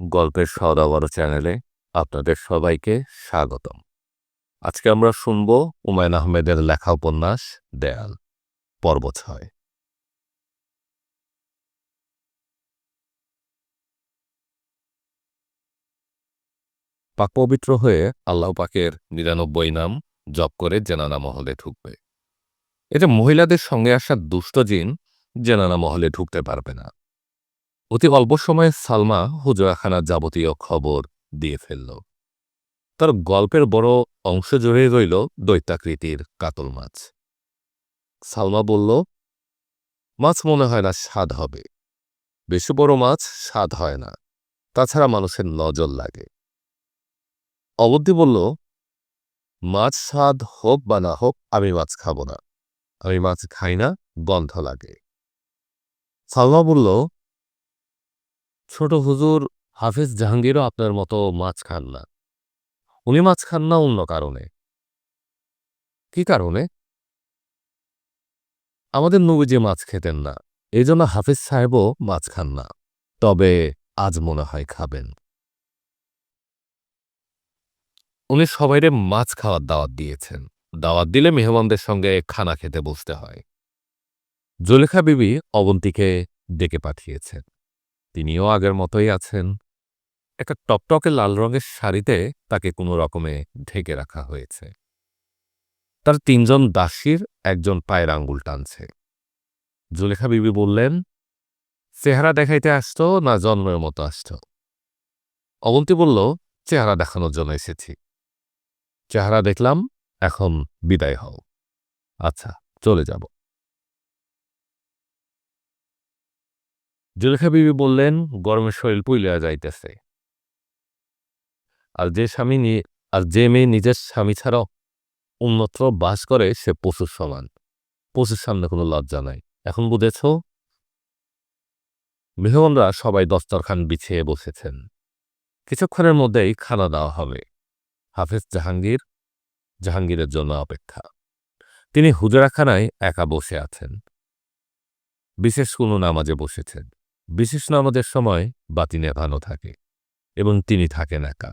গল্পের সদাবর চ্যানেলে আপনাদের সবাইকে স্বাগতম। আজকে আমরা শুনব হুমায়ুন আহমেদের লেখা উপন্যাস দেয়াল, পর্ব ছয়। পাক পবিত্র হয়ে আল্লাহ পাকের নিরানব্বই নাম জপ করে জেনানা মহলে ঢুকবে। এটা মহিলাদের সঙ্গে আসা দুষ্ট জিন জেনানা মহলে ঢুকতে পারবে না। অতি অল্প সময়ে সালমা হুজরাখানার যাবতীয় খবর দিয়ে ফেলল। তার গল্পের বড় অংশ জুড়ে রইল দৈত্যাকৃতির কাতল মাছ। সালমা বলল, মাছ মনে হয় না স্বাদ হবে। বেশি বড় মাছ স্বাদ হয় না। তাছাড়া মানুষের নজর লাগে। অবধি বলল, মাছ স্বাদ হোক বা না হোক, আমি মাছ খাব না। আমি মাছ খাই না, গন্ধ লাগে। সালমা বলল ছোট হুজুর হাফিজ জাহাঙ্গীরও আপনার মতো মাছ খান না। উনি মাছ খান না অন্য কারণে। কি কারণে? আমাদের নবীজি মাছ খেতেন না এই জন্য হাফিজ সাহেবও মাছ খান না, তবে আজ মনে হয় খাবেন। উনি সবাইরে মাছ খাওয়ার দাওয়াত দিয়েছেন। দাওয়াত দিলে মেহমানদের সঙ্গে খানা খেতে বসতে হয়। জলেখা বিবি অবন্তীকে ডেকে পাঠিয়েছেন। তিনিও আগের মতোই আছেন। একটা টকটকে লাল রঙের শাড়িতে তাকে কোনো রকমে ঢেকে রাখা হয়েছে। তার তিনজন দাসীর একজন পায়ের আঙ্গুল টানছে। জুলেখা বিবি বললেন, চেহারা দেখাইতে আসত না জন্মের মতো আসত? অবন্তী বলল, চেহারা দেখানোর জন্য এসেছি। চেহারা দেখলাম, এখন বিদায় হও। আচ্ছা চলে যাব। জুলেখা বিবি বললেন, গরমের শরীর পুইলিয়া যাইতেছে। আর যে স্বামী আর যে মেয়ে নিজের স্বামী ছাড়াও অন্যত্র বাস করে, সে পশুর সমান। পশুর সামনে কোনো লজ্জা নাই। এখন বুঝেছ? মেহমানরা সবাই দস্তরখান বিছিয়ে বসেছেন। কিছুক্ষণের মধ্যেই খানা দেওয়া হবে। হাফেজ জাহাঙ্গীর, জাহাঙ্গীরের জন্য অপেক্ষা। তিনি হুজরাখানায় একা বসে আছেন। বিশেষ কোনো নামাজে বসেছেন। বিশেষ নামাজের সময় বাতি নেভানো থাকে এবং তিনি থাকেন একা।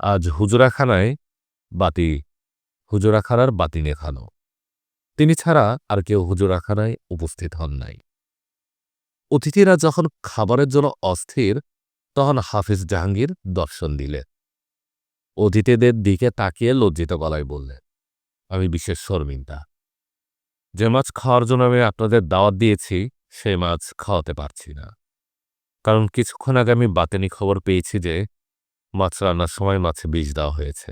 আজ হুজরাখানায় বাতি, হুজরাখানার বাতি নেভানো। তিনি ছাড়া আর কেউ হুজরাখানায় উপস্থিত হন নাই। অতিথিরা যখন খাবারের জন্য অস্থির, তখন হাফিজ জাহাঙ্গীর দর্শন দিলেন। অতিথিদের দিকে তাকিয়ে লজ্জিত গলায় বললেন, আমি বিশেষ শর্মিন্দা। যে মাছ খাওয়ার জন্য আমি আপনাদের দাওয়াত দিয়েছি সে মাছ খাওয়াতে পারছি না। কারণ কিছুক্ষণ আগে আমি বাতেনি খবর পেয়েছি যে মাছ রান্নার সময় মাছে বিষ দেওয়া হয়েছে।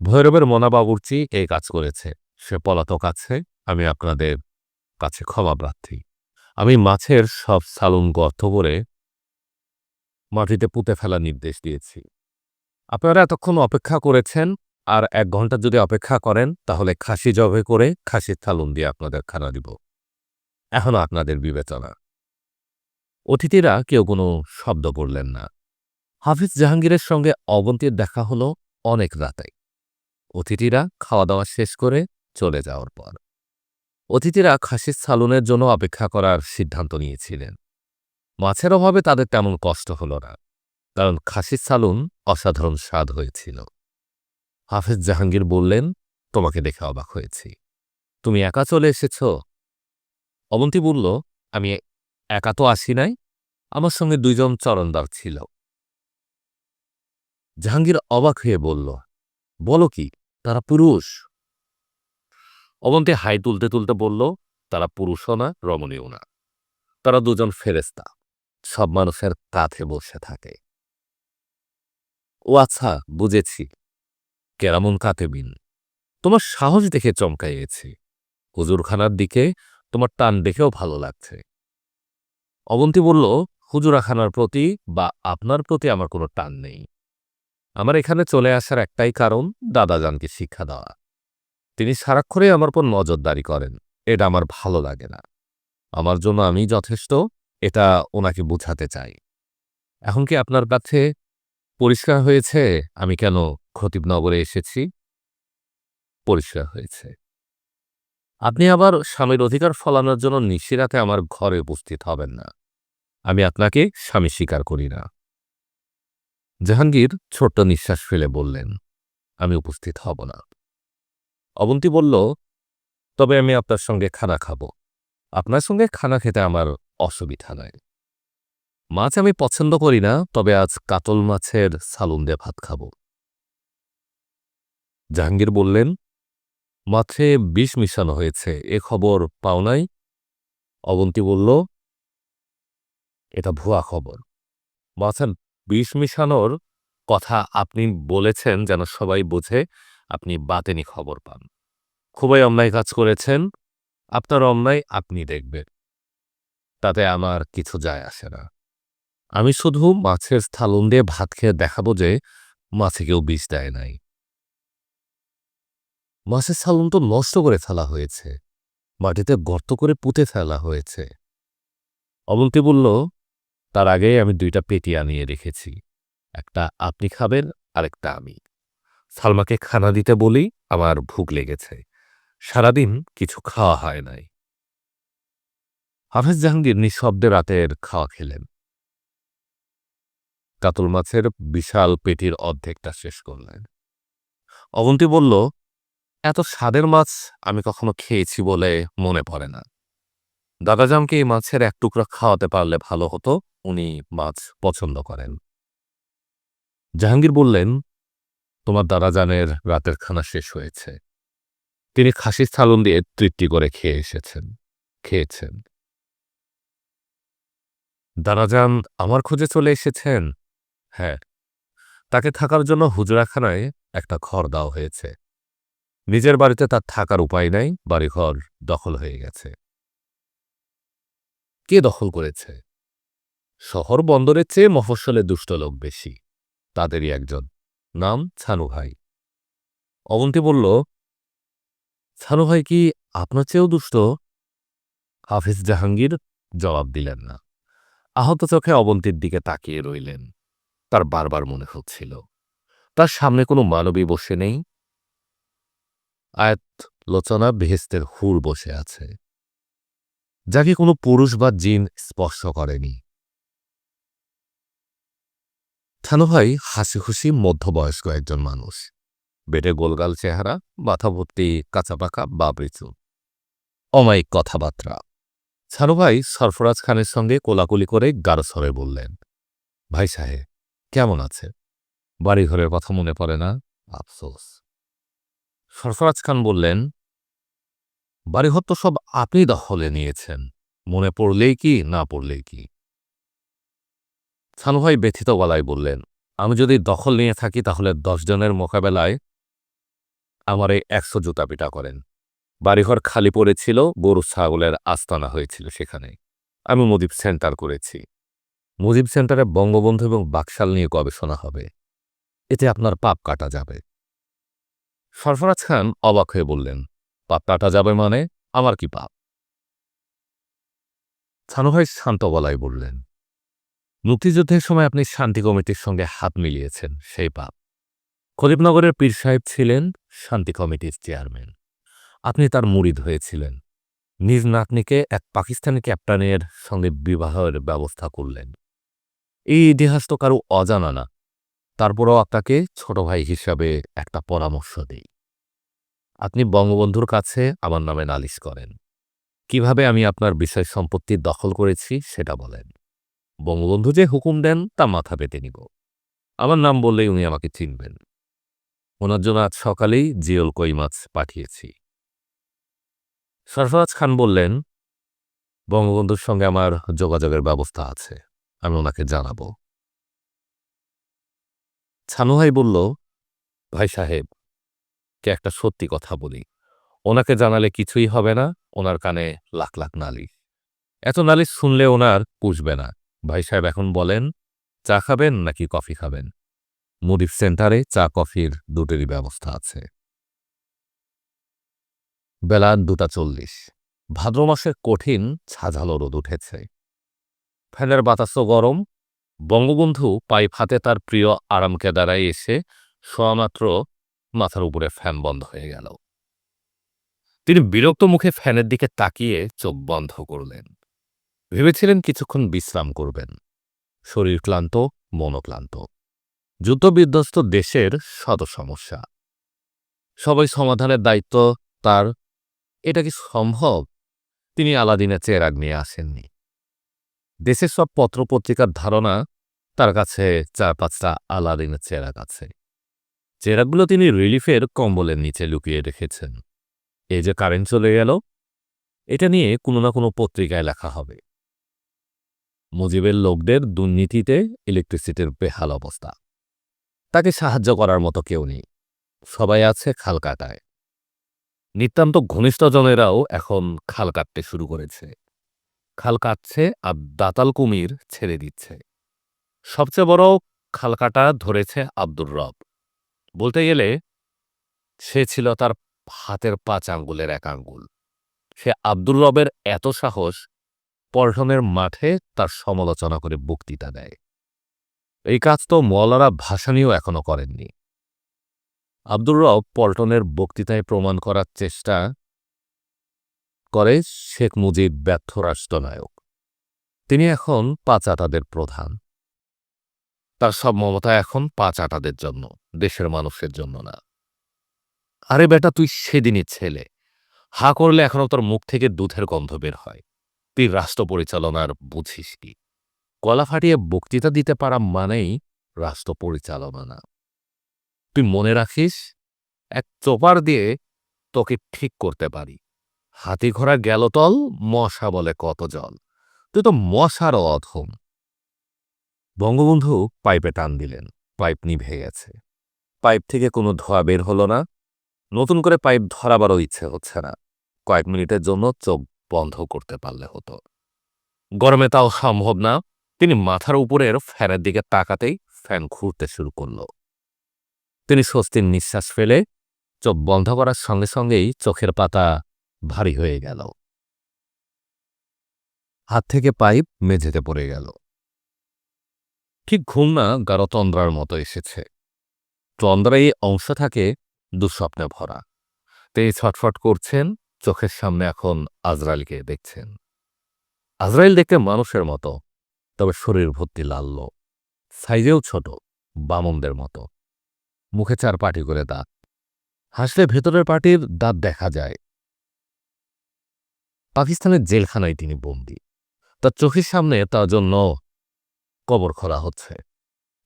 ভৈরবের মনাবাবুর্চি এই কাজ করেছে। সে পলাতক আছে, আমি আপনাদের কাছে ক্ষমা প্রার্থী। আমি মাছের সব সালুন গর্ত করে মাটিতে পুঁতে ফেলার নির্দেশ দিয়েছি। আপনারা এতক্ষণ অপেক্ষা করেছেন, আর এক ঘণ্টা যদি অপেক্ষা করেন, তাহলে খাসি জবে করে খাসির থালুন দিয়ে আপনাদের খানা দিব। এখন আপনাদের বিবেচনা। অতিথিরা কেউ কোনো শব্দ করলেন না। হাফিজ জাহাঙ্গীরের সঙ্গে অবন্তীর দেখা হলো অনেক রাতে অতিথিরা খাওয়া দাওয়া শেষ করে চলে যাওয়ার পর। অতিথিরা খাসির সালুনের জন্য অপেক্ষা করার সিদ্ধান্ত নিয়েছিলেন। মাছের অভাবে তাদের তেমন কষ্ট হল না, কারণ খাসির সালুন অসাধারণ স্বাদ হয়েছিল। হাফিজ জাহাঙ্গীর বললেন, তোমাকে দেখে অবাক হয়েছি। তুমি একা চলে এসেছ? অবন্তী বলল, আমি একা তো আসি নাই। আমার সঙ্গে দুইজন চরণদার ছিল। জাহাঙ্গীর অবাক হয়ে বলল, বলো কি, তারা পুরুষ? অবন্তী হাই তুলতে তুলতে বলল, তারা পুরুষও না রমণীয় না। তারা দুজন ফেরেস্তা সব মানুষের কাঁধে বসে থাকে। ও আচ্ছা বুঝেছি। কেরামন কাতেবিন তোমার সাহস দেখে চমকাইয়েছি। হুজুরখানার দিকে তোমার টান দেখেও ভালো লাগছে। অবন্তী বলল, হুজুরাখানার প্রতি বা আপনার প্রতি আমার কোনো টান নেই। আমার এখানে চলে আসার একটাই কারণ দাদাজানকে শিক্ষা দেওয়া। তিনি সারাক্ষণে আমার উপর নজরদারি করেন। এটা আমার ভালো লাগে না। আমার জন্য আমি যথেষ্ট, এটা ওনাকে বুঝাতে চাই। এখন কি আপনার কাছে পরিষ্কার হয়েছে আমি কেন খতিবনগরে এসেছি? পরিষ্কার হয়েছে। আপনি আবার স্বামীর অধিকার ফলানোর জন্য নিশিরাতে আমার ঘরে উপস্থিত হবেন না। আমি আপনাকে স্বামী স্বীকার করি না। জাহাঙ্গীর ছোট্ট নিঃশ্বাস ফেলে বললেন, আমি উপস্থিত হব না। অবন্তী বলল, তবে আমি আপনার সঙ্গে খানা খাব। আপনার সঙ্গে খানা খেতে আমার অসুবিধা নাই মাছ আমি পছন্দ করি না, তবে আজ কাতল মাছের সালুন দিয়ে ভাত খাব। জাহাঙ্গীর বললেন মাছে বিষ মিশানো হয়েছে, এ খবর পাও নাই? অবন্তী বলল, এটা ভুয়া খবর। মাছের বিষ মিশানোর কথা আপনি বলেছেন যেন সবাই বোঝে, আপনি বাতেনি খবর পান। খুবই অন্যায় কাজ করেছেন, আপনার অন্যায় আপনি দেখবেন। তাতে আমার কিছু যায় আসে না। আমি শুধু মাছের স্থালন দিয়ে ভাত খেয়ে দেখাবো যে মাছে কেউ বিষ দেয় নাই। মাছের স্থালন তো নষ্ট করে ফেলা হয়েছে। মাটিতে গর্ত করে পুঁতে ফেলা হয়েছে। অবন্তী বলল, তার আগেই আমি দুইটা পেটি আনিয়ে রেখেছি। একটা আপনি খাবেন, আরেকটা আমি। সালমাকে খানা দিতে বলি, আমার ভুক লেগেছে। সারাদিন কিছু খাওয়া হয় নাই। হাফেজ জাহাঙ্গীর নিঃশব্দে রাতের খাওয়া খেলেন। কাতল মাছের বিশাল পেটির অর্ধেকটা শেষ করলেন। অবন্তী বলল এত স্বাদের মাছ আমি কখনো খেয়েছি বলে মনে পড়ে না। দাদাজামকে এই মাছের এক টুকরা খাওয়াতে পারলে ভালো হতো, উনি মাছ পছন্দ করেন। জাহাঙ্গীর বললেন, তোমার দাদাজানের রাতের খানা শেষ হয়েছে। তিনি খাসির স্থালন দিয়ে তৃপ্তি করে খেয়ে এসেছেন, খেয়েছেন। দাদাজান আমার খোঁজে চলে এসেছেন? হ্যাঁ। তাকে থাকার জন্য হুজরাখানায় একটা ঘর দেওয়া হয়েছে। নিজের বাড়িতে তার থাকার উপায় নাই, বাড়িঘর দখল হয়ে গেছে। কে দখল করেছে? শহর বন্দরের চেয়ে মফস্বলে দুষ্ট লোক বেশি। তাদেরই একজন। নাম ছানু ভাই। অবন্তি বলল, ছানু ভাই কি আপনার চেয়েও দুষ্ট? হাফিজ জাহাঙ্গীর জবাব দিলেন না। আহত চোখে অবন্তীর দিকে তাকিয়ে রইলেন। তার বারবার মনে হচ্ছিল। তার সামনে কোনো মানবী বসে নেই। আয়াত লোচনা বেহেস্তের হুর বসে আছে। যাকে কোনো পুরুষ বা জিন স্পর্শ করেনি। থানুভাই হাসি খুশি মধ্যবয়স্ক একজন মানুষ। বেটে গোলগাল চেহারা, মাথা ভর্তি কাঁচাপাকা বাবরিচু অমায়িক কথাবার্তা। ছানুভাই সরফরাজ খানের সঙ্গে কোলাকুলি করে গারস্বরে বললেন, ভাই সাহেব, কেমন আছে বাড়িঘরের কথা মনে পড়ে না? আফসোস। সরফরাজ খান বললেন বাড়িঘর তো সব আপনি দখলে নিয়েছেন। মনে পড়লেই কি, না পড়লেই কি? ছানুভাই ব্যথিত গলায় বললেন, আমি যদি দখল নিয়ে থাকি তাহলে দশজনের মোকাবেলায় আমার এই একশো জুতা পিটা করেন। বাড়িঘর খালি পড়েছিল, গরু ছাগলের আস্তানা হয়েছিল সেখানে। আমি মুজিব সেন্টার করেছি। মুজিব সেন্টারে বঙ্গবন্ধু এবং বাকশাল নিয়ে গবেষণা হবে। এতে আপনার পাপ কাটা যাবে। সরফরাজ খান অবাক হয়ে বললেন পাপ কাটা যাবে মানে? আমার কি পাপ? ছানুভাই শান্ত গলায় বললেন, মুক্তিযুদ্ধের সময় আপনি শান্তি কমিটির সঙ্গে হাত মিলিয়েছেন, সেই পাপ। খরিফনগরের পীর সাহেব ছিলেন শান্তি কমিটির চেয়ারম্যান। আপনি তার মুরিদ হয়েছিলেন। নিজ নাতনিকে এক পাকিস্তানি ক্যাপ্টেনের সঙ্গে বিবাহের ব্যবস্থা করলেন। এই ইতিহাস তো কারও অজানা না। তারপরও আপনাকে ছোট ভাই হিসাবে একটা পরামর্শ দিই। আপনি বঙ্গবন্ধুর কাছে আমার নামে নালিশ করেন। কীভাবে আমি আপনার বিষয় সম্পত্তি দখল করেছি সেটা বলেন। বঙ্গবন্ধু যে হুকুম দেন তা মাথা পেতে নিব। আমার নাম বললেই উনি আমাকে চিনবেন। ওনার জন্য আজ সকালেই জিওল কই মাছ পাঠিয়েছি। সরফরাজ খান বললেন, বঙ্গবন্ধুর সঙ্গে আমার যোগাযোগের ব্যবস্থা আছে, আমি ওনাকে জানাব। ছানুভাই বলল, ভাই সাহেব, কে একটা সত্যি কথা বলি। ওনাকে জানালে কিছুই হবে না, ওনার কানে লাখ লাখ নালিশ। এত নালিশ শুনলে ওনার পুষবে না। ভাই সাহেব এখন বলেন, চা খাবেন নাকি কফি খাবেন? মুদিফ সেন্টারে চা কফির দুটোরই ব্যবস্থা আছে। বেলা দুটা চল্লিশ। ভাদ্র মাসের কঠিন ছাঝালো রোদ উঠেছে। ফ্যানের বাতাসও গরম বঙ্গবন্ধু পাইপ হাতে তার প্রিয় আরামকে দাঁড়ায় এসে শোয়ামাত্র মাথার উপরে ফ্যান বন্ধ হয়ে গেল। তিনি বিরক্ত মুখে ফ্যানের দিকে তাকিয়ে চোখ বন্ধ করলেন। ভেবেছিলেন কিছুক্ষণ বিশ্রাম করবেন। শরীর ক্লান্ত মনোক্লান্ত যুদ্ধবিধ্বস্ত দেশের শত সমস্যা। সবাই সমাধানের দায়িত্ব তার। এটা কি সম্ভব? তিনি আলাদিনের চেরাগ নিয়ে আসেননি। দেশের সব পত্রপত্রিকার ধারণা তার কাছে চার পাঁচটা আলাদিনের চেরাগ আছে। চেরাগগুলো তিনি রিলিফের কম্বলের নিচে লুকিয়ে রেখেছেন। এই যে কারেন্ট চলে গেল, এটা নিয়ে কোনো না কোনো পত্রিকায় লেখা হবে। মুজিবের লোকদের দুর্নীতিতে ইলেকট্রিসিটির বেহাল অবস্থা। তাকে সাহায্য করার মতো কেউ নেই। সবাই আছে খাল কাটায় নিতান্ত ঘনিষ্ঠজনেরাও এখন খাল কাটতে শুরু করেছে। খাল কাটছে আর দাতাল কুমির ছেড়ে দিচ্ছে। সবচেয়ে বড় খাল কাটা ধরেছে আব্দুর রব। বলতে গেলে, সে ছিল তার হাতের পাঁচ আঙ্গুলের এক আঙ্গুল। সে আব্দুর রবের এত সাহস, পল্টনের মাঠে তার সমালোচনা করে বক্তৃতা দেয়। এই কাজ তো মৌলারা ভাসানিও এখনও করেননি। আব্দুর রব পল্টনের বক্তৃতায় প্রমাণ করার চেষ্টা করে শেখ মুজিব ব্যর্থ রাষ্ট্রনায়ক। তিনি এখন পাঁচ আটাদের প্রধান। তার সব মমতা এখন পাঁচ আটাদের জন্য, দেশের মানুষের জন্য না। আরে বেটা, তুই সেদিনই ছেলে। হা করলে এখনও তোর মুখ থেকে দুধের গন্ধ বের হয়। তুই রাষ্ট্র পরিচালনার বুঝিস কি? গলা ফাটিয়ে বক্তৃতা দিতে পারা মানেই রাষ্ট্র পরিচালনা না। তুই মনে রাখিস, এক চোপার দিয়ে তোকে ঠিক করতে পারি। হাতি ঘোড়া গেল তল, মশা বলে কত জল। তুই তো মশারও অধম। বঙ্গবন্ধু পাইপে টান দিলেন, পাইপ নিভে গেছে। পাইপ থেকে কোনো ধোয়া বের হলো না। নতুন করে পাইপ ধরাবারও ইচ্ছে হচ্ছে না। কয়েক মিনিটের জন্য চোখ বন্ধ করতে পারলে হতো। গরমে তাও সম্ভব না। তিনি মাথার উপরের ফ্যানের দিকে তাকাতেই ফ্যান ঘুরতে শুরু করল। তিনি স্বস্তির নিঃশ্বাস ফেলে চোখ বন্ধ করার সঙ্গে সঙ্গেই চোখের পাতা ভারী হয়ে গেল। হাত থেকে পাইপ মেঝেতে পড়ে গেল। ঠিক ঘুম না গাঢ় তন্দ্রার মতো এসেছে। তন্দ্রা এই অংশ থাকে দুঃস্বপ্নে ভরা। তিনি ছটফট করছেন, চোখের সামনে এখন আজরাইলকে দেখছেন। আজরাইল দেখতে মানুষের মতো, তবে শরীর ভর্তি লাল্য সাইজেও ছোট, বামনদের মতো। মুখে চার পাটি করে দাঁত। হাসলে ভেতরের পাটির দাঁত দেখা যায়। পাকিস্তানের জেলখানায় তিনি বন্দী। তার চোখের সামনে তার জন্য কবর খোলা হচ্ছে।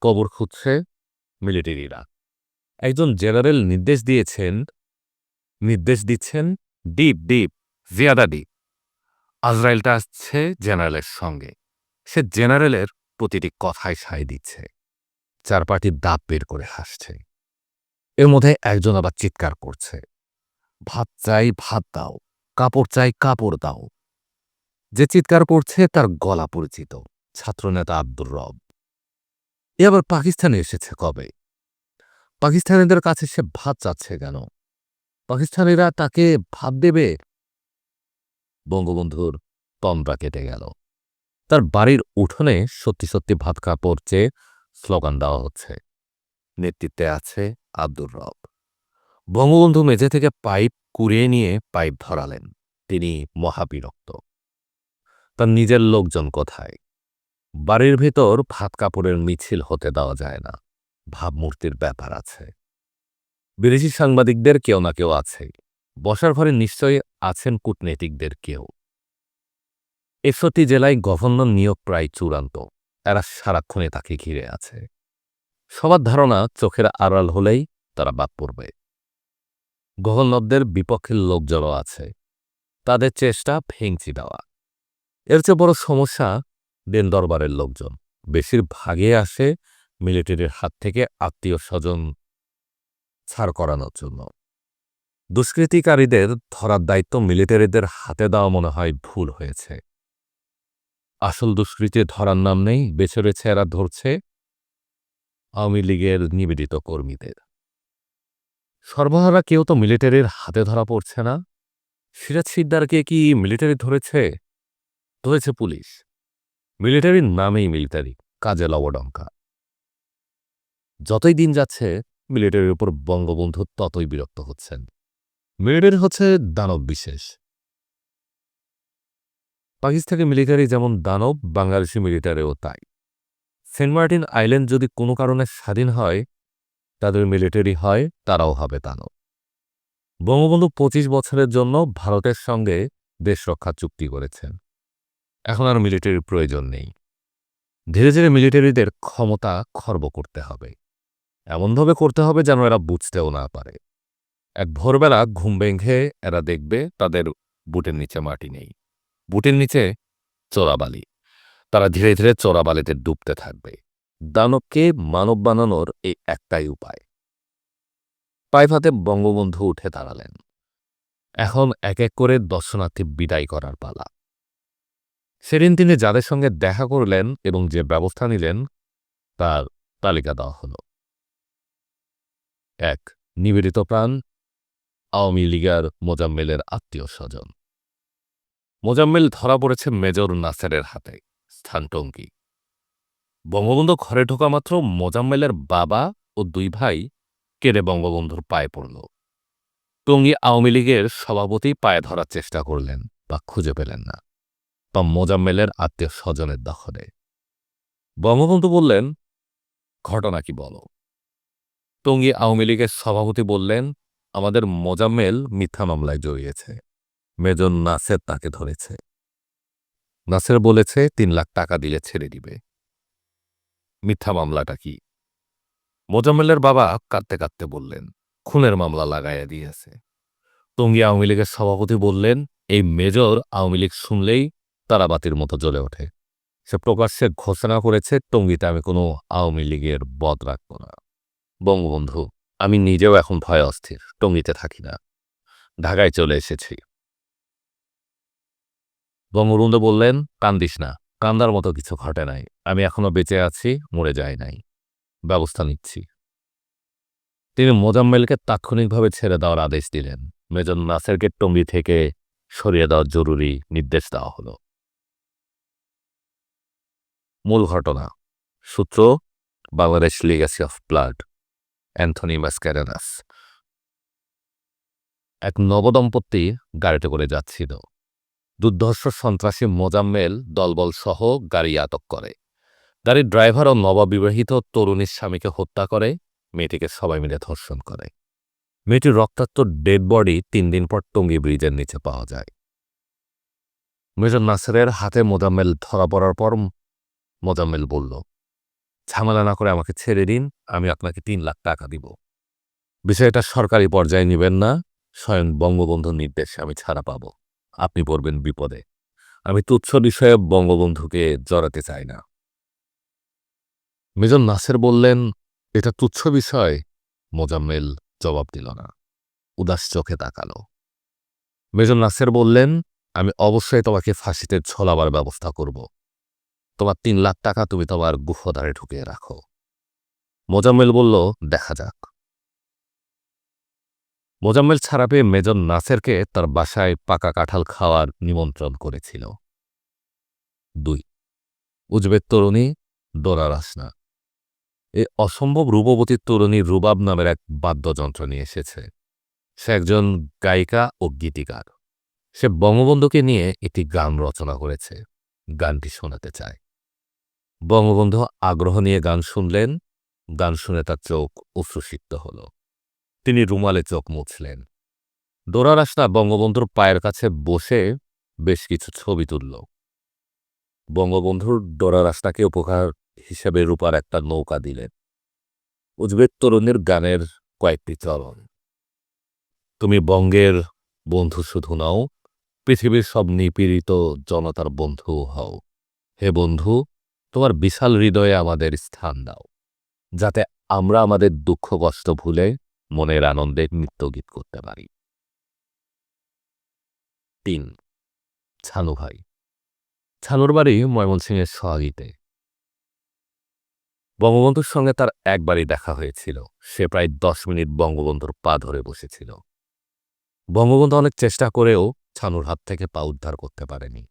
কবর খুঁজছে মিলিটারিরা একজন জেনারেল নির্দেশ দিয়েছেন, নির্দেশ দিচ্ছেন, ডিপ ডিপ, জিয়াদা ডিপ। আজরাইলটা আসছে জেনারেলের সঙ্গে। সে জেনারেলের প্রতিটি কথায় সায় দিচ্ছে। চারপাটির দাঁত বের করে হাসছে। এর মধ্যে একজন আবার চিৎকার করছে। ভাত চাই, ভাত দাও। কাপড় চাই, কাপড় দাও। যে চিৎকার করছে, তার গলা পরিচিত, ছাত্রনেতা আব্দুর রব। এ আবার পাকিস্তানে এসেছে কবে? পাকিস্তানিদের কাছে সে ভাত চাচ্ছে কেন? পাকিস্তানিরা তাকে ভাত দেবে? বঙ্গবন্ধুর তন্দ্রা কেটে গেল। তার বাড়ির উঠোনে সত্যি সত্যি ভাত কাপড় চেয়ে স্লোগান দেওয়া হচ্ছে। নেতৃত্বে আছে আব্দুর রব। বঙ্গবন্ধু মেঝে থেকে পাইপ কুড়িয়ে নিয়ে পাইপ ধরালেন। তিনি মহাবিরক্ত। তার নিজের লোকজন কোথায়? বাড়ির ভেতর ভাত কাপড়ের মিছিল হতে দেওয়া যায় না। ভাবমূর্তির ব্যাপার আছে। বিদেশি সাংবাদিকদের কেউ না কেউ আছে। বসার ঘরে নিশ্চয়ই আছেন কূটনীতিকদের কেউ। একষট্টি জেলায় গভর্নর নিয়োগ প্রায় চূড়ান্ত। এরা সারাক্ষণে তাকে ঘিরে আছে। সবার ধারণা, চোখের আড়াল হলেই তারা বাদ পড়বে। গভর্নরদের বিপক্ষের লোকজনও আছে। তাদের চেষ্টা ভেঙচি দেওয়া। এর চেয়ে বড় সমস্যা দেন দরবারের লোকজন। বেশিরভাগে আসে মিলিটারির হাত থেকে আত্মীয় স্বজন ছাড় করানোর জন্য। দুষ্কৃতিকারীদের ধরার দায়িত্ব মিলিটারিদের হাতে দেওয়া মনে হয় ভুল হয়েছে। আসল দুষ্কৃতি ধরার নাম নেই, বেছে বেছে এরা ধরছে আওয়ামী লীগের নিবেদিত কর্মীদের। সর্বহারা কেউ তো মিলিটারির হাতে ধরা পড়ছে না? সিরাজ সিদ্দারকে কি মিলিটারি ধরেছে? ধরেছে পুলিশ। মিলিটারির নামেই মিলিটারি, কাজে লবডঙ্কা। যতই দিন যাচ্ছে, মিলিটারির উপর বঙ্গবন্ধু ততই বিরক্ত হচ্ছেন। মিলিটারি হচ্ছে দানব বিশেষ। পাকিস্তানি মিলিটারি যেমন দানব, বাংলাদেশি মিলিটারিও তাই। সেন্ট মার্টিন আইল্যান্ড যদি কোনো কারণে স্বাধীন হয় তাদের মিলিটারি হয়, তারাও হবে দানব বঙ্গবন্ধু পঁচিশ বছরের জন্য ভারতের সঙ্গে দেশ রক্ষা চুক্তি করেছেন। এখন আর মিলিটারির প্রয়োজন নেই। ধীরে ধীরে মিলিটারিদের ক্ষমতা খর্ব করতে হবে। এমনভাবে করতে হবে যেন এরা বুঝতেও না পারে। এক ভোরবেলা ঘুম ভেঙে এরা দেখবে তাদের বুটের নিচে মাটি নেই। বুটের নিচে চোরাবালি। তারা ধীরে ধীরে চোরাবালিতে ডুবতে থাকবে। দানবকে মানব বানানোর এই একটাই উপায়। পাইভাতে বঙ্গবন্ধু উঠে দাঁড়ালেন। এখন এক এক করে দর্শনার্থী বিদায় করার পালা। সেদিন তিনি যাদের সঙ্গে দেখা করলেন এবং যে ব্যবস্থা নিলেন, তার তালিকা দেওয়া হল। এক, নিবেদিত প্রাণ, আওয়ামী লীগার মোজাম্মেলের আত্মীয় স্বজন মোজাম্মেল ধরা পড়েছে মেজর নাসেরের হাতে, স্থানটঙ্গি। বঙ্গবন্ধু ঘরে ঢোকা মাত্র মোজাম্মেলের বাবা ও দুই ভাই কেড়ে বঙ্গবন্ধুর পায়ে পড়ল। টঙ্গী আওয়ামী লীগের সভাপতি পায়ে ধরার চেষ্টা করলেন বা খুঁজে পেলেন না বা মোজাম্মেলের আত্মীয় স্বজনের দখলে। বঙ্গবন্ধু বললেন, ঘটনা কি বলো? টঙ্গী আওয়ামী লীগের সভাপতি বললেন, আমাদের মোজাম্মেল মিথ্যা মামলায় জড়িয়েছে। মেজন নাসের তাকে ধরেছে। নাসের বলেছে, তিন লাখ টাকা দিলে ছেড়ে দিবে। মিথ্যা মামলাটা কি? মোজাম্মেলের বাবা কাঁদতে কাঁদতে বললেন, খুনের মামলা লাগাইয়া দিয়েছে। টঙ্গী আওয়ামী লীগের সভাপতি বললেন, এই মেজর আওয়ামী লীগ শুনলেই তারাবাতির মতো জ্বলে ওঠে। সে প্রকাশ্যে ঘোষণা করেছে, টঙ্গিতে আমি কোনো আওয়ামী লীগের বদ রাখব না। বঙ্গবন্ধু, আমি নিজেও এখন ভয় অস্থির, টঙ্গিতে থাকি না। ঢাকায় চলে এসেছি। বঙ্গবন্ধু বললেন, কান্দিস না। কান্দার মতো কিছু ঘটে নাই। আমি এখনও বেঁচে আছি, মরে যাই নাই। ব্যবস্থা নিচ্ছি। তিনি মোজাম্মেলকে তাৎক্ষণিকভাবে ছেড়ে দেওয়ার আদেশ দিলেন। মেজর নাসেরকে টঙ্গি থেকে সরিয়ে দেওয়ার জরুরি নির্দেশ দেওয়া হল। মূল ঘটনা। সূত্র, Bangladesh legacy of blood Anthony Mascarenhas. এক নবদম্পতি গাড়িতে করে যাচ্ছিল। দুর্ধর্ষ সন্ত্রাসী মোজাম্মেল দলবল সহ গাড়ি আটক করে। গাড়ির ড্রাইভার ও নববিবাহিত তরুণীর স্বামীকে হত্যা করে, মেয়েটিকে সবাই মিলে ধর্ষণ করে। মেয়েটির রক্তাক্ত ডেড বডি তিন দিন পর টঙ্গী ব্রিজের নিচে পাওয়া যায়। মেজর নাসেরের হাতে মোজাম্মেল ধরা পড়ার পর মোজাম্মেল বলল, ঝামেলা না করে আমাকে ছেড়ে দিন, আমি আপনাকে তিন লাখ টাকা দিব। বিষয়টা সরকারি পর্যায়ে নেবেন না, স্বয়ং বঙ্গবন্ধুর নির্দেশে আমি ছাড়া পাব। আপনি পড়বেন বিপদে। আমি তুচ্ছ বিষয়ে বঙ্গবন্ধুকে জড়াতে চাই না। মেজর নাসের বললেন, এটা তুচ্ছ বিষয়। মোজাম্মেল জবাব দিল না। উদাস চোখে তাকালো। মেজর নাসের বললেন, আমি অবশ্যই তোমাকে ফাঁসিতে ছলাবার ব্যবস্থা করব। তোমার তিন লাখ টাকা তুমি তোমার গুহদারে ঢুকিয়ে রাখো। মোজাম্মেল বলল, দেখা যাক। মোজাম্মেল ছাড়া পেয়ে মেজর নাসেরকে তার বাসায় পাকা কাঁঠাল খাওয়ার নিমন্ত্রণ করেছিল। দুই উজবেক তরুণী ডোরা রাসনা। এই অসম্ভব রূপবতী তরুণী রুবাব নামের এক বাদ্যযন্ত্র নিয়ে এসেছে। সে একজন গায়িকা ও গীতিকার। সে বঙ্গবন্ধুকে নিয়ে একটি গান রচনা করেছে, গানটি শোনাতে চায়। বঙ্গবন্ধু আগ্রহ নিয়ে গান শুনলেন, গান শুনে তার চোখ অশ্রুসিক্ত হল। তিনি রুমালে চোখ মুছলেন। দোরারাসনা বঙ্গবন্ধুর পায়ের কাছে বসে বেশ কিছু ছবি তুলল। বঙ্গবন্ধুর ডোরারাসনাকে উপহার হিসেবে রূপার একটা নৌকা দিলেন। উজবেক তরুণীর গানের কয়েকটি চরণ তুমি বঙ্গের বন্ধু শুধু নাও, পৃথিবীর সব নিপীড়িত জনতার বন্ধু হও। হে বন্ধু, তোমার বিশাল হৃদয়ে আমাদের স্থান দাও। যাতে আমরা আমাদের দুঃখ কষ্ট ভুলে মনের আনন্দে নৃত্যগীত করতে পারি। তিন, ছানু ভাই। ছানুর বাড়ি ময়মনসিংহের সোহাগীতে। বঙ্গবন্ধুর সঙ্গে তার একবারই দেখা হয়েছিল। সে প্রায় দশ মিনিট বঙ্গবন্ধুর পা ধরে বসেছিল। বঙ্গবন্ধু অনেক চেষ্টা করেও ছানুর হাত থেকে পা উদ্ধার করতে পারেনি।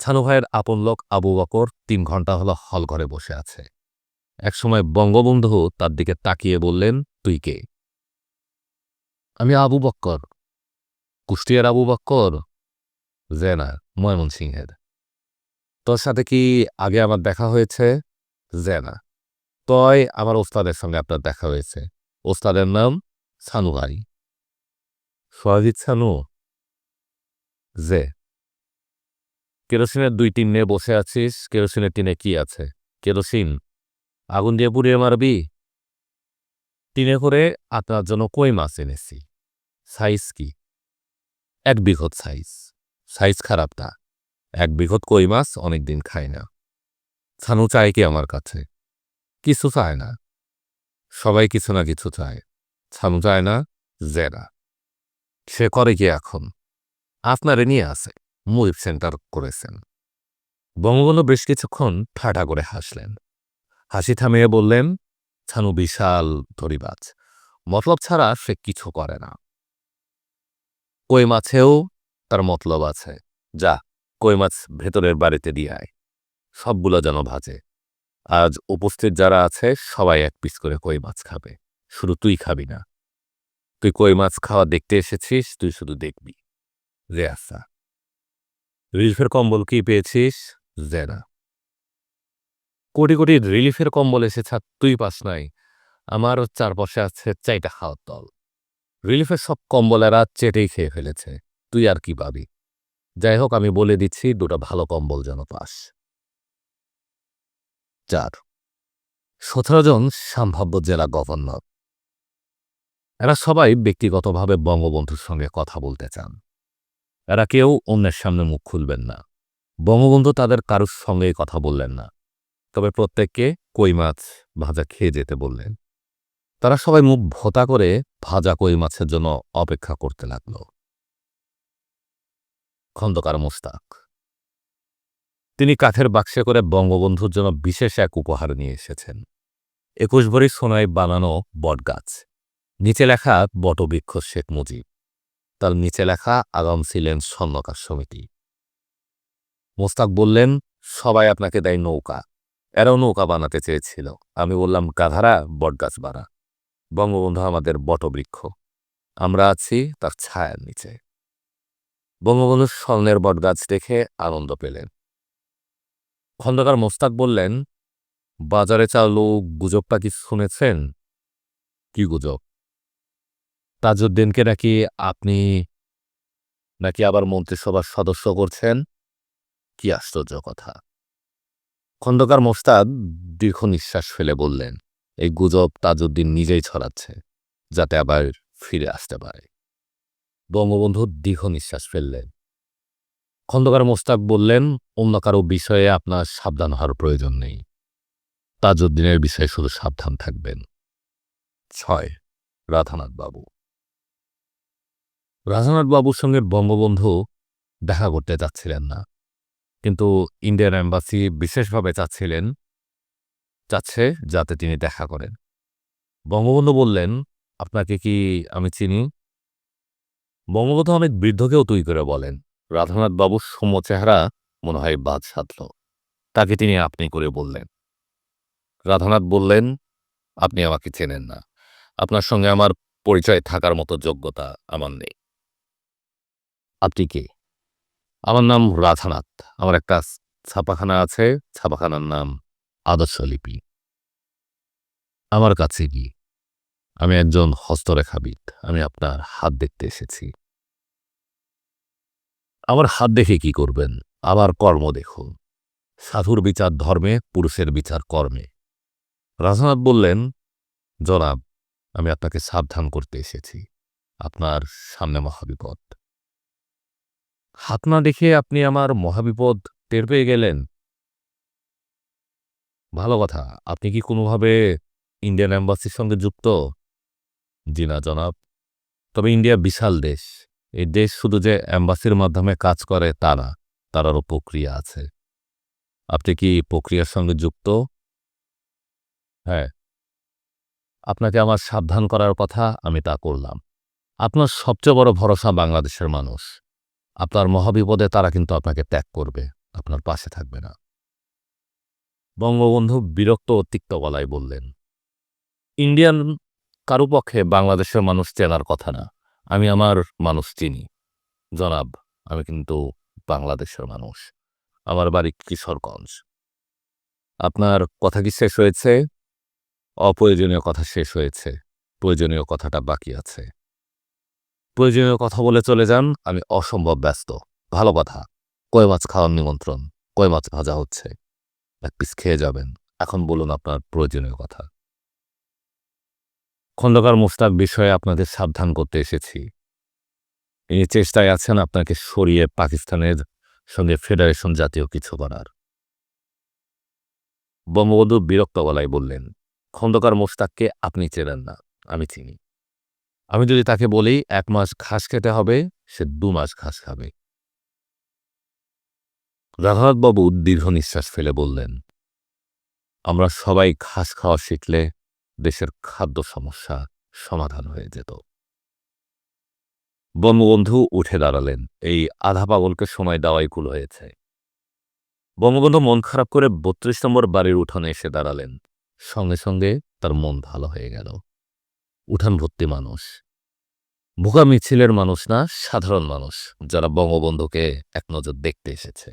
ছানু ভাইয়ের আপন লোক আবু বকর তিন ঘণ্টা হলো হল ঘরে বসে আছে। একসময় বঙ্গবন্ধু তার দিকে তাকিয়ে বললেন তুই কে আমি আবু বক্কর। কুষ্টিয়ার আবু বক্কর? যে না ময়মনসিংহের। তোর সাথে কি আগে আমার দেখা হয়েছে? যে না তয় আমার ওস্তাদের সঙ্গে আপনার দেখা হয়েছে। ওস্তাদের নাম সানু ভাই সোয়াজিৎ সানু? যে কেরোসিনের দুই টিন নিয়ে বসে আছিস? কেরোসিনের টিনে কি আছে? কেরোসিন? আগুন দিয়ে পুড়িয়ে মারবি? টিনে করে আপনার জন্য কই মাছ এনেছি? সাইজ কি? এক বিঘত সাইজ। সাইজ খারাপ না এক বিঘত কই মাছ অনেকদিন খায় না। ছানু চায় কি আমার কাছে? কিছু চায় না। সবাই কিছু না কিছু চায়। ছানু চায় না, জেরা। সে করে কি এখন? আপনারে নিয়ে আছে। মুইফ সেন্টার করেছেন। বঙ্গবন্ধু বেশ কিছুক্ষণ ঠাটা করে হাসলেন। হাসি থামিয়ে বললেন ছানু বিশাল ধরিবাজ। মতলব ছাড়া সে কিছু করে না। কই মাছেও তার মতলব আছে। যা, কই মাছ ভেতরের বাড়িতে দিয়ে আয়। সবগুলো যেন ভাজে। আজ উপস্থিত যারা আছে, সবাই এক পিস করে কই মাছ খাবে। শুধু তুই খাবি না। তুই কই মাছ খাওয়া দেখতে এসেছিস, তুই শুধু দেখবি। রে আসা রিলিফের কম্বল কি পেয়েছিস? জেনা কোটি কোটি রিলিফের কম্বল এসেছে তুই পাস নাই। আমারও চারপাশে আছে চাইটা খাওয়ার দল রিলিফের সব কম্বলেরা চেটেই খেয়ে ফেলেছে। তুই আর কি পাবি? যাই হোক, আমি বলে দিচ্ছি, দুটো ভালো কম্বল যেন পাস। চার। সতেরো জন সম্ভাব্য জেলা গভর্নর। এরা সবাই ব্যক্তিগতভাবে বঙ্গবন্ধুর সঙ্গে কথা বলতে চান। এরা কেউ অন্যের সামনে মুখ খুলবেন না। বঙ্গবন্ধু তাদের কারুর সঙ্গেই কথা বললেন না। তবে প্রত্যেককে কই মাছ ভাজা খেয়ে যেতে বললেন। তারা সবাই মুখ ভোতা করে ভাজা কই মাছের জন্য অপেক্ষা করতে লাগল। খন্দকার মোস্তাক, তিনি কাঠের বাক্সে করে বঙ্গবন্ধুর জন্য বিশেষ এক উপহার নিয়ে এসেছেন। একুশ ভরি সোনায় বানানো বটগাছ, নিচে লেখা বটবৃক্ষ শেখ মুজিব, তার নিচে লেখা আগাম ছিলেন স্বর্ণকার সমিতি। মোস্তাক বললেন, সবাই আপনাকে দেয় নৌকা এরাও নৌকা বানাতে চেয়েছিল। আমি বললাম, গাধারা, বটগাছ বানা। বঙ্গবন্ধু আমাদের বটবৃক্ষ। আমরা আছি তার ছায়ার নিচে। বঙ্গবন্ধু স্বর্ণের বটগাছ দেখে আনন্দ পেলেন। খন্দকার মোস্তাক বললেন, বাজারে চালু গুজবটা কি শুনেছেন? কি গুজব? তাজউদ্দিনকে নাকি আপনি নাকি আবার মন্ত্রিসভার সদস্য করছেন? কি আশ্চর্য কথা। খন্দকার মোস্তাদ দীর্ঘ নিঃশ্বাস ফেলে বললেন, এই গুজব তাজউদ্দিন নিজেই ছড়াচ্ছে, যাতে আবার ফিরে আসতে পারে। বঙ্গবন্ধু দীর্ঘ নিঃশ্বাস ফেললেন। খন্দকার মোস্তাক বললেন, অন্য কারও বিষয়ে আপনার সাবধান হওয়ার প্রয়োজন নেই। তাজউদ্দিনের বিষয়ে শুধু সাবধান থাকবেন। ছয় রাধানাথ বাবু রাধানাথ বাবুর সঙ্গে বঙ্গবন্ধু দেখা করতে চাচ্ছিলেন না। কিন্তু ইন্ডিয়ান অ্যাম্বাসি বিশেষভাবে চাচ্ছিলেন, চাচ্ছে যাতে তিনি দেখা করেন। বঙ্গবন্ধু বললেন, আপনাকে কি আমি চিনি? বঙ্গবন্ধু অনেক বৃদ্ধকেও তুই করে বলেন, রাধানাথ বাবুর সম চেহারা মনে হয় বাদ সাধল। তাকে তিনি আপনি করে বললেন। রাধানাথ বললেন, আপনি আমাকে চেনেন না। আপনার সঙ্গে আমার পরিচয় থাকার মতো যোগ্যতা আমার নেই। আপনি কে? আমার নাম রাধানাথ। আমার একটা ছাপাখানা আছে, ছাপাখানার নাম আদর্শ লিপি। আমার কাছে কি আমি একজন হস্তরেখাবিদ, আমি আপনার হাত দেখতে এসেছি। আমার হাত দেখে কি করবেন? আবার কর্ম দেখুন। সাধুর বিচার ধর্মে, পুরুষের বিচার কর্মে। রাজনাথ বললেন, জনাব, আমি আপনাকে সাবধান করতে এসেছি। আপনার সামনে মহাবিপদ। হাত না দেখে আপনি আমার মহাবিপদ টের পেয়ে গেলেন? ভালো কথা। আপনি কি কোনোভাবে ইন্ডিয়ান অ্যাম্বাসির সঙ্গে যুক্ত? জি না, জনাব। তবে ইন্ডিয়া বিশাল দেশ। এই দেশ শুধু যে অ্যাম্বাসির মাধ্যমে কাজ করে তা না তারও প্রক্রিয়া আছে। আপনি কি প্রক্রিয়ার সঙ্গে যুক্ত? হ্যাঁ। আপনাকে আমার সাবধান করার কথা আমি তা করলাম। আপনার সবচেয়ে বড় ভরসা বাংলাদেশের মানুষ। আপনার মহাবিপদে তারা কিন্তু আপনাকে ত্যাগ করবে, আপনার পাশে থাকবে না। বঙ্গবন্ধু বিরক্ত ও তিক্ত গলায় বললেন, ইন্ডিয়ান কারও পক্ষে বাংলাদেশের মানুষ চেনার কথা না। আমি আমার মানুষ চিনি। জনাব, আমি কিন্তু বাংলাদেশের মানুষ। আমার বাড়ি কিশোরগঞ্জ। আপনার কথা কি শেষ হয়েছে? অপ্রয়োজনীয় কথা শেষ হয়েছে। প্রয়োজনীয় কথাটা বাকি আছে। প্রয়োজনীয় কথা বলে চলে যান। আমি অসম্ভব ব্যস্ত। ভালো কথা। কয় মাছ খাওয়ার নিমন্ত্রণ? কয় মাছ ভাজা হচ্ছে? এক পিস খেয়ে যাবেন। এখন বলুন আপনার প্রয়োজনীয় কথা। খন্দকার মুস্তাক বিষয়ে আপনাদের সাবধান করতে এসেছি। ইনি চেষ্টায় আছেন আপনাকে সরিয়ে পাকিস্তানের সঙ্গে ফেডারেশন জাতীয় কিছু করার। বঙ্গবন্ধু বিরক্ত গলায় বললেন, খন্দকার মোস্তাককে আপনি চেনেন না। আমি চিনি। আমি যদি তাকে বলি, এক মাস ঘাস খেতে হবে, সে দু মাস ঘাস খাবে। রাধানাথবাবু দীর্ঘ নিঃশ্বাস ফেলে বললেন, আমরা সবাই ঘাস খাওয়া শিখলে দেশের খাদ্য সমস্যা সমাধান হয়ে যেত। বঙ্গবন্ধু উঠে দাঁড়ালেন। এই আধা পাগলকে সময় দেওয়াই কুল হয়েছে। বঙ্গবন্ধু মন খারাপ করে বত্রিশ নম্বর বাড়ির উঠানে এসে দাঁড়ালেন। সঙ্গে সঙ্গে তার মন ভালো হয়ে গেল। উঠান ভর্তি মানুষ। ভোগা মিছিলের মানুষ না, সাধারণ মানুষ, যারা বঙ্গবন্ধুকে এক নজর দেখতে এসেছে।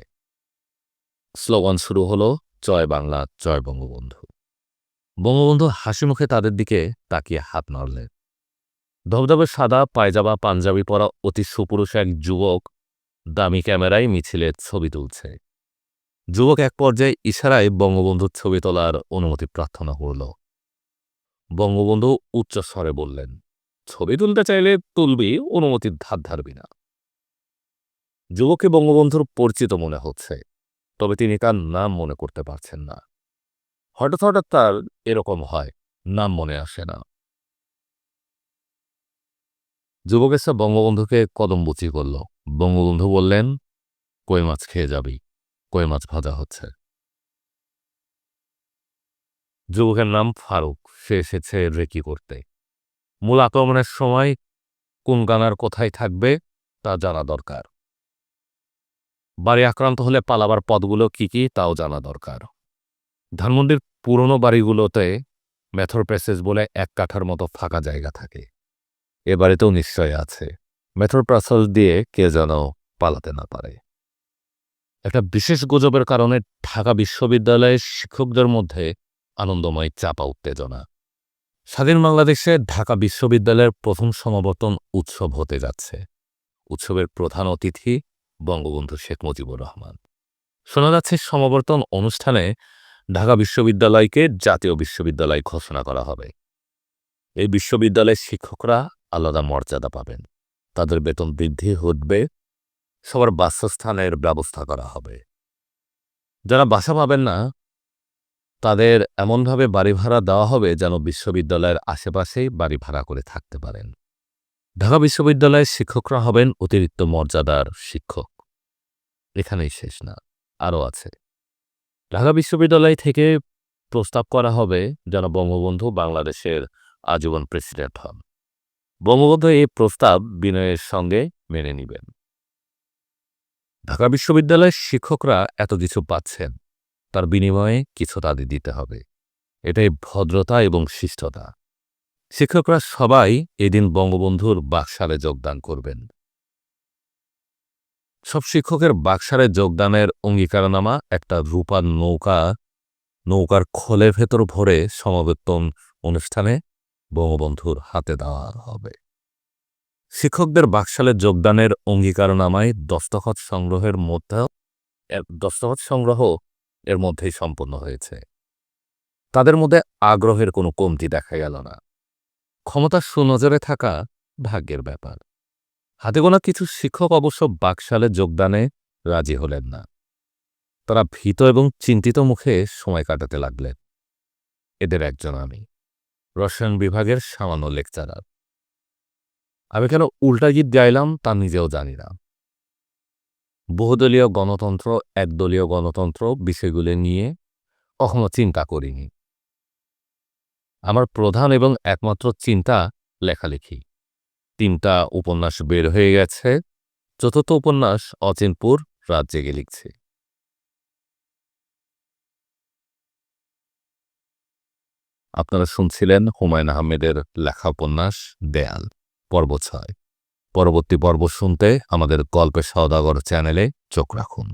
স্লোগান শুরু হলো, জয় বাংলা, জয় বঙ্গবন্ধু। বঙ্গবন্ধু হাসি মুখে তাদের দিকে তাকিয়ে হাত নাড়লেন ধবধবে সাদা, পায়জামা, পাঞ্জাবি পরা অতি সুপুরুষ এক যুবক দামি ক্যামেরায় মিছিলের ছবি তুলছে। যুবক এক পর্যায়ে ইশারায় বঙ্গবন্ধুর ছবি তোলার অনুমতি প্রার্থনা করল। বঙ্গবন্ধু উচ্চস্বরে বললেন, ছবি তুলতে চাইলে তুলবি অনুমতির ধার ধারবি না। যুবককে বঙ্গবন্ধুর পরিচিত মনে হচ্ছে, তবে তিনি তার নাম মনে করতে পারছেন না। হঠাৎ হঠাৎ তার এরকম হয়, নাম মনে আসে না। যুবক এসে বঙ্গবন্ধুকে কদমবুচি করল। বঙ্গবন্ধু বললেন, কই মাছ খেয়ে যাবি? কই মাছ ভাজা হচ্ছে? যুবকের নাম ফারুক। সে এসেছে রেকি করতে। মূল আক্রমণের সময় কোন গানার কোথায় থাকবে তা জানা দরকার। বাড়ি আক্রান্ত হলে পালাবার পদগুলো কি কি তাও জানা দরকার। ধানমন্ডির পুরনো বাড়িগুলোতে মেথর প্যাসেজ বলে এক কাঠার মতো ফাঁকা জায়গা থাকে। এ বাড়িতেও নিশ্চয় আছে। মেথর প্যাসেজ দিয়ে কে যেন পালাতে না পারে। একটা বিশেষ গুজবের কারণে ঢাকা বিশ্ববিদ্যালয়ের শিক্ষকদের মধ্যে আনন্দময় চাপা উত্তেজনা। স্বাধীন বাংলাদেশে ঢাকা বিশ্ববিদ্যালয়ের প্রথম সমাবর্তন উৎসব হতে যাচ্ছে। উৎসবের প্রধান অতিথি বঙ্গবন্ধু শেখ মুজিবুর রহমান। শোনা যাচ্ছে সমাবর্তন অনুষ্ঠানে ঢাকা বিশ্ববিদ্যালয়কে জাতীয় বিশ্ববিদ্যালয় ঘোষণা করা হবে। এই বিশ্ববিদ্যালয়ের শিক্ষকরা আলাদা মর্যাদা পাবেন। তাদের বেতন বৃদ্ধি ঘটবে। সবার বাসস্থানের ব্যবস্থা করা হবে। যারা বাসা পাবেন না তাদের এমনভাবে বাড়ি ভাড়া দেওয়া হবে যেন বিশ্ববিদ্যালয়ের আশেপাশেই বাড়ি ভাড়া করে থাকতে পারেন। ঢাকা বিশ্ববিদ্যালয়ের শিক্ষকরা হবেন অতিরিক্ত মর্যাদার শিক্ষক। এখানেই শেষ না, আরও আছে। ঢাকা বিশ্ববিদ্যালয় থেকে প্রস্তাব করা হবে যেন বঙ্গবন্ধু বাংলাদেশের আজীবন প্রেসিডেন্ট হন। বঙ্গবন্ধু এই প্রস্তাব বিনয়ের সঙ্গে মেনে নিবেন। ঢাকা বিশ্ববিদ্যালয়ের শিক্ষকরা এত কিছু পাচ্ছেন। তার বিনিময়ে কিছু তাদের দিতে হবে। এটাই ভদ্রতা এবং শিষ্টতা। শিক্ষকরা সবাই এদিন বঙ্গবন্ধুর বাকশালে যোগদান করবেন। সব শিক্ষকের বাকশালে যোগদানের অঙ্গীকারনামা একটা রূপার নৌকা, নৌকার খোলের ভেতর ভরে সমাবেতন অনুষ্ঠানে বঙ্গবন্ধুর হাতে দেওয়া হবে। শিক্ষকদের বাকশালে যোগদানের অঙ্গীকারনামায় দস্তখত সংগ্রহের মধ্যে দস্তখত সংগ্রহ এর মধ্যেই সম্পন্ন হয়েছে। তাদের মধ্যে আগ্রহের কোনো কমতি দেখা গেল না। ক্ষমতা সুনজরে থাকা ভাগ্যের ব্যাপার। হাতে গোনা কিছু শিক্ষক অবশ্য বাকশালে যোগদানে রাজি হলেন না। তারা ভীত এবং চিন্তিত মুখে সময় কাটাতে লাগলেন। এদের একজন আমি, রসায়ন বিভাগের সামান্য লেকচারার। আমি কেন উল্টা গীত গাইলাম তা নিজেও জানি না। বহুদলীয় গণতন্ত্র, একদলীয় গণতন্ত্র বিষয়গুলি নিয়ে কখনো চিন্তা করিনি। আমার প্রধান এবং একমাত্র চিন্তা লেখালেখি। তিনটা উপন্যাস বের হয়ে গেছে, চতুর্থ উপন্যাস অচিনপুর রাত জেগে লিখছে। আপনারা শুনছিলেন হুমায়ুন আহমেদের লেখা উপন্যাস দেয়াল, পর্ব ছয়। পরবর্তী পর্ব শুনতে আমাদের গল্পের সওদাগর চ্যানেলে চোখ রাখুন।